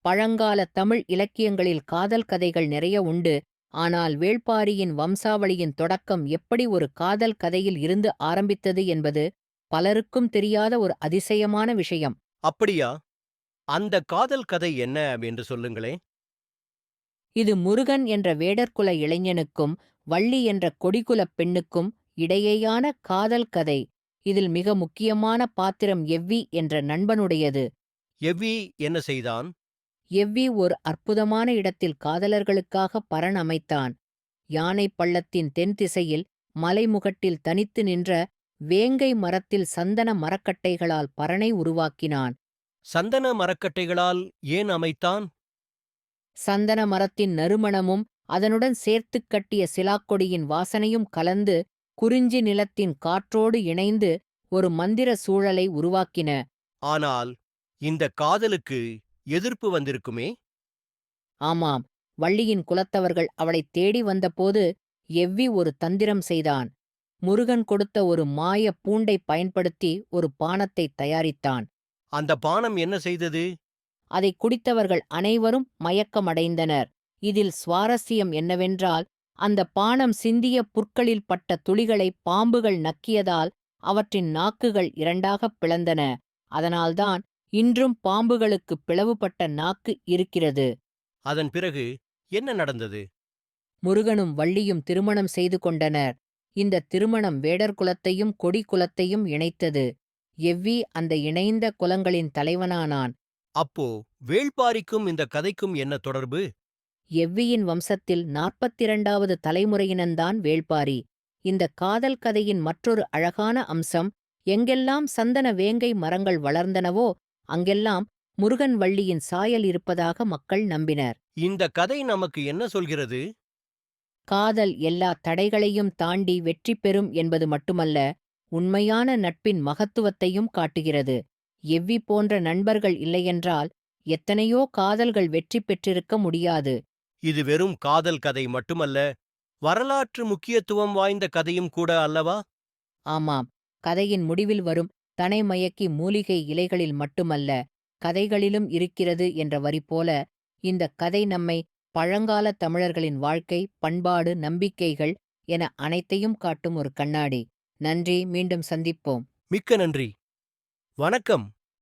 பழங்கால தமிழ் இலக்கியங்களில் காதல் கதைகள் நிறைய உண்டு. ஆனால் வேள்பாரியின் வம்சாவளியின் தொடக்கம் எப்படி ஒரு காதல் கதையில் இருந்து ஆரம்பித்தது என்பது பலருக்கும் தெரியாத ஒரு அதிசயமான விஷயம். அப்படியா? அந்த காதல் கதை என்ன என்று சொல்லுங்களேன். இது முருகன் என்ற வேடர்குல இளைஞனுக்கும் வள்ளி என்ற கொடிகுலப் பெண்ணுக்கும் இடையேயான காதல் கதை. இதில் மிக முக்கியமான பாத்திரம் எவ்வி என்ற நண்பனுடையது. எவ்வி என்ன செய்தான்? எவ்வி ஒரு அற்புதமான இடத்தில் காதலர்களுக்காக பரண் அமைத்தான். யானை பள்ளத்தின் தென் திசையில் மலைமுகட்டில் தனித்து நின்ற வேங்கை மரத்தில் சந்தன மரக்கட்டைகளால் பரணை உருவாக்கினான். சந்தன மரக்கட்டைகளால் ஏன் அமைத்தான்? சந்தன மரத்தின் நறுமணமும் அதனுடன் சேர்த்துக் கட்டிய சிலாக்கொடியின் வாசனையும் கலந்து குறிஞ்சி நிலத்தின் காற்றோடு இணைந்து ஒரு மந்திர சூழலை உருவாக்கின. ஆனால் இந்த காதலுக்கு எதிர்ப்பு வந்திருக்குமே? ஆமாம். வள்ளியின் குலத்தவர்கள் அவளைத் தேடி வந்தபோது எவ்வி ஒரு தந்திரம் செய்தான். முருகன் கொடுத்த ஒரு மாய பூண்டை பயன்படுத்தி ஒரு பானத்தை தயாரித்தான். அந்த பானம் என்ன செய்தது? அதை குடித்தவர்கள் அனைவரும் மயக்கமடைந்தனர். இதில் சுவாரஸ்யம் என்னவென்றால் அந்த பானம் சிந்திய புற்களில் பட்ட துளிகளை பாம்புகள் நக்கியதால் அவற்றின் நாக்குகள் இரண்டாகப் பிளந்தன. அதனால்தான் இன்றும் பாம்புகளுக்கு பிளவுபட்ட நாக்கு இருக்கிறது. அதன் பிறகு என்ன நடந்தது? முருகனும் வள்ளியும் திருமணம் செய்து கொண்டனர். இந்த திருமணம் வேடர் குலத்தையும் கொடி குலத்தையும் இணைத்தது. எவ்வி அந்த இணைந்த குலங்களின் தலைவனானான். அப்போ வேள்பாரிக்கும் இந்த கதைக்கும் என்ன தொடர்பு? எவ்வியின் வம்சத்தில் நாற்பத்திரண்டாவது தலைமுறையினன்தான் வேள்பாரி. இந்த காதல் கதையின் மற்றொரு அழகான அம்சம் எங்கெல்லாம் சந்தன வேங்கை மரங்கள் வளர்ந்தனவோ அங்கெல்லாம் முருகன் வள்ளியின் சாயல் இருப்பதாக மக்கள் நம்பினர். இந்த கதை நமக்கு என்ன சொல்கிறது? காதல் எல்லா தடைகளையும் தாண்டி வெற்றி பெறும் என்பது மட்டுமல்ல உண்மையான நட்பின் மகத்துவத்தையும் காட்டுகிறது. எவ்வி போன்ற நண்பர்கள் இல்லையென்றால் எத்தனையோ காதல்கள் வெற்றி பெற்றிருக்க முடியாது. இது வெறும் காதல் கதை மட்டுமல்ல வரலாற்று முக்கியத்துவம் வாய்ந்த கதையும் கூட அல்லவா? ஆமாம் கதையின் முடிவில் வரும் தனைமயக்கி மூலிகை இலைகளில் மட்டுமல்ல கதைகளிலும் இருக்கிறது என்ற வரி போல இந்த கதை நம்மை பழங்கால தமிழர்களின் வாழ்க்கை பண்பாடு நம்பிக்கைகள் என அனைத்தையும் காட்டும் ஒரு கண்ணாடி. நன்றி மீண்டும் சந்திப்போம். மிக்க நன்றி. வணக்கம்.